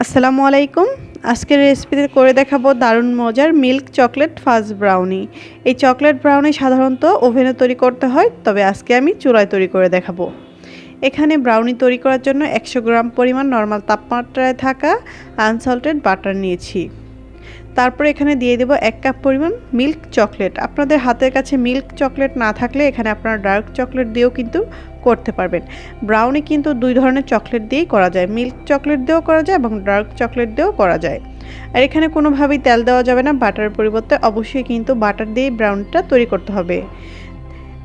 আসসালামু আলাইকুম। আজকের রেসিপিতে করে দেখাবো দারুণ মজার মিল্ক চকলেট ফাজ ব্রাউনি। এই চকলেট ব্রাউনি সাধারণত ওভেনে তৈরি করতে হয়, তবে আজকে আমি চুলায় তৈরি করে দেখাবো। এখানে ব্রাউনি তৈরি করার জন্য একশো গ্রাম পরিমাণ নর্মাল তাপমাত্রায় থাকা আনসল্টেড বাটার নিয়েছি। তারপর এখানে দিয়ে দেবো এক কাপ পরিমাণ মিল্ক চকলেট। আপনাদের হাতের কাছে মিল্ক চকলেট না থাকলে এখানে আপনারা ডার্ক চকলেট দিয়েও কিন্তু করতে পারবেন। ব্রাউনি কিন্তু দুই ধরনের চকলেট দিয়েই করা যায়। মিল্ক চকলেট দিয়েও করা যায় এবং ডার্ক চকলেট দিয়েও করা যায়। আর এখানে কোনোভাবেই তেল দেওয়া যাবে না বাটারের পরিবর্তে অবশ্যই কিন্তু বাটার দিয়েই ব্রাউনটা তৈরি করতে হবে।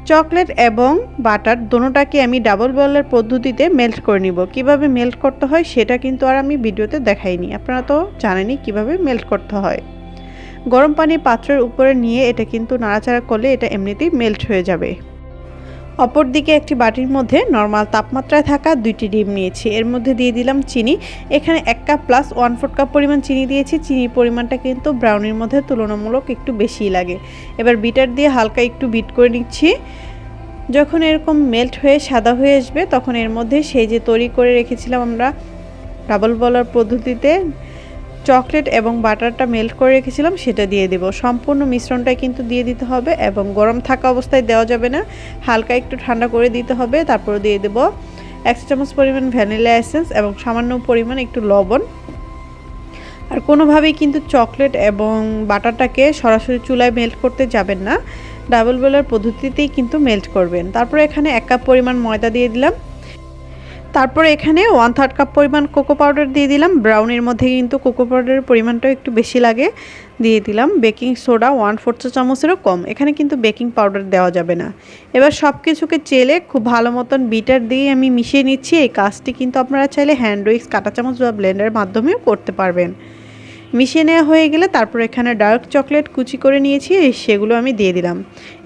চকলেট এবং বাটার দোনোটাকে আমি ডাবল বয়েলের পদ্ধতিতে মেল্ট করে নিব। কীভাবে মেল্ট করতে হয় সেটা কিন্তু আর আমি ভিডিওতে দেখাইনি। আপনারা তো জানেনই কীভাবে মেল্ট করতে হয়। গরম পানি পাত্রের উপরে নিয়ে এটা কিন্তু নাড়াচাড়া করলে এটা এমনিতেই মেল্ট হয়ে যাবে। অপরদিকে একটি বাটির মধ্যে নর্মাল তাপমাত্রায় থাকা দুইটি ডিম নিয়েছি। এর মধ্যে দিয়ে দিলাম চিনি। এখানে এক cup plus one four cup পরিমাণ চিনি দিয়েছি। চিনির পরিমাণটা কিন্তু ব্রাউনির মধ্যে তুলনামূলক একটু বেশিই লাগে। এবার বিটার দিয়ে হালকা একটু বিট করে নিচ্ছি। যখন এরকম মেল্ট হয়ে সাদা হয়ে আসবে, তখন এর মধ্যে সেই যে তৈরি করে রেখেছিলাম আমরা ডাবল বলার পদ্ধতিতে চকলেট এবং বাটারটা মেল্ট করে রেখেছিলাম, সেটা দিয়ে দেব। সম্পূর্ণ মিশ্রণটাই কিন্তু দিয়ে দিতে হবে এবং গরম থাকা অবস্থায় দেওয়া যাবে না। হালকা একটু ঠান্ডা করে দিতে হবে, তারপর দিয়ে দেব এক চামচ পরিমাণ ভ্যানিলা এসেন্স এবং সামান্য পরিমাণ একটু লবণ। আর কোনোভাবেই কিন্তু চকলেট এবং বাটারটাকে সরাসরি চুলায় মেল্ট করতে যাবেন না। ডাবল বেলার পদ্ধতিতেই কিন্তু মেল্ট করবেন। তারপর এখানে এক কাপ পরিমাণ ময়দা দিয়ে দিলাম। তারপর এখানে ওয়ান থার্ড কাপ পরিমাণ কোকো পাউডার দিয়ে দিলাম। ব্রাউনের মধ্যে কিন্তু কোকো পাউডারের পরিমাণটাও একটু বেশি লাগে, দিয়ে দিলাম। বেকিং সোডা ওয়ান ফোর চা চামচেরও কম। এখানে কিন্তু বেকিং পাউডার দেওয়া যাবে না। এবার সব কিছুকে চেলে খুব ভালো মতন বিটার দিয়ে আমি মিশিয়ে নিচ্ছি। এই কাজটি কিন্তু আপনারা চাইলে হ্যান্ড উইক্স কাটা চামচ বা ব্লেন্ডারের মাধ্যমেও করতে পারবেন। মিশিয়ে নেওয়া হয়ে গেলে তারপর এখানে ডার্ক চকলেট কুচি করে নিয়েছি সেগুলো আমি দিয়ে দিলাম।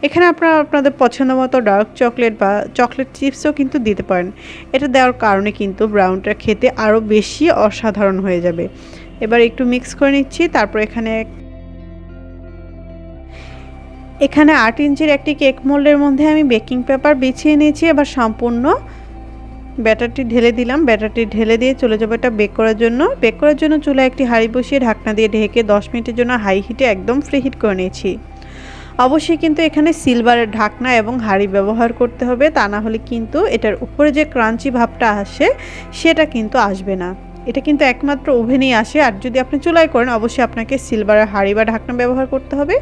এখানে আপনারা আপনাদের পছন্দ মতো ডার্ক চকলেট বা চকলেট চিপসও কিন্তু দিতে পারেন। এটা দেওয়ার কারণে কিন্তু ব্রাউনটা খেতে আরও বেশি অসাধারণ হয়ে যাবে। এবার একটু মিক্স করে নিচ্ছি, তারপর এখানে এখানে আট ইঞ্চির একটি কেক মোল্ডের মধ্যে আমি বেকিং পেপার বিছিয়ে নিয়েছি। এবার সম্পূর্ণ ব্যাটারটি ঢেলে দিলাম। ব্যাটারটি ঢেলে দিয়ে চলে যাব এটা বেক করার জন্য। বেক করার জন্য চুলা একটি হাঁড়ি বসিয়ে ঢাকনা দিয়ে ঢেকে দশ মিনিটের জন্য হাই হিটে একদম ফ্রি হিট করে নিয়েছি। অবশ্যই কিন্তু এখানে সিলভারের ঢাকনা এবং হাঁড়ি ব্যবহার করতে হবে। তা না হলে কিন্তু এটার উপরে যে ক্রাঞ্চি ভাবটা আসে, সেটা কিন্তু আসবে না। এটা কিন্তু একমাত্র ওভেনেই আসে। আর যদি আপনি চুলাই করেন, অবশ্যই আপনাকে সিলভারের হাঁড়ি বা ঢাকনা ব্যবহার করতে হবে।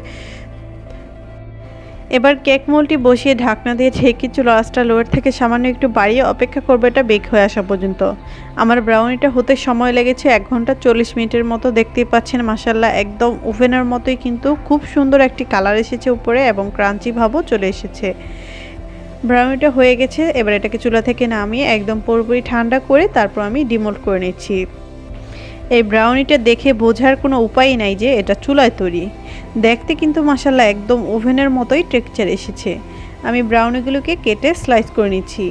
এবার কেক মোলটি বসিয়ে ঢাকনা দিয়ে ঢেকে চুলো আঁচটা লোয়ার থেকে সামান্য একটু বাড়িয়ে অপেক্ষা করবে এটা বেক হয়ে আসা পর্যন্ত। আমার ব্রাউনিটা হতে সময় লেগেছে এক ঘণ্টা চল্লিশ মিনিটের মতো। দেখতেই পাচ্ছেন মাসাল্লাহ একদম ওভেনের মতোই কিন্তু খুব সুন্দর একটি কালার এসেছে উপরে এবং ক্রাঞ্চি ভাবও চলে এসেছে। ব্রাউনিটা হয়ে গেছে, এবার এটাকে চুলা থেকে নামিয়ে একদম পুরোপুরি ঠান্ডা করে তারপর আমি ডিমোল্ড করে নিচ্ছি। এই ব্রাউনিটা দেখে বোঝার কোনো উপায় নাই যে এটা চুলায় তৈরি। দেখতে কিন্তু মাসাল্লাহ একদম ওভেনের মতোই টেক্সচার এসেছে। আমি ব্রাউনিগুলোকে কেটে স্লাইস করে নিচ্ছি।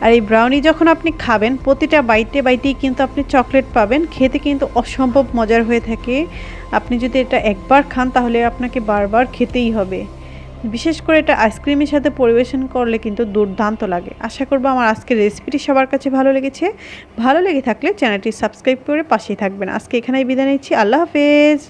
আর এই ব্রাউনি যখন আপনি খাবেন, প্রতিটা বাইটে বাইটেই কিন্তু আপনি চকলেট পাবেন। খেতে কিন্তু অসম্ভব মজার হয়ে থাকে। আপনি যদি এটা একবার খান, তাহলে আপনাকে বারবার খেতেই হবে। বিশেষ করে এটা আইসক্রিমের সাথে পরিবেশন করলে কিন্তু দুর্দান্ত লাগে। আশা করব আমার আজকের রেসিপিটি সবার কাছে ভালো লেগেছে। ভালো লেগে থাকলে চ্যানেলটি সাবস্ক্রাইব করে পাশেই থাকবেন। আজকে এখানেই বিদায় নিচ্ছি। আল্লাহ হাফেজ!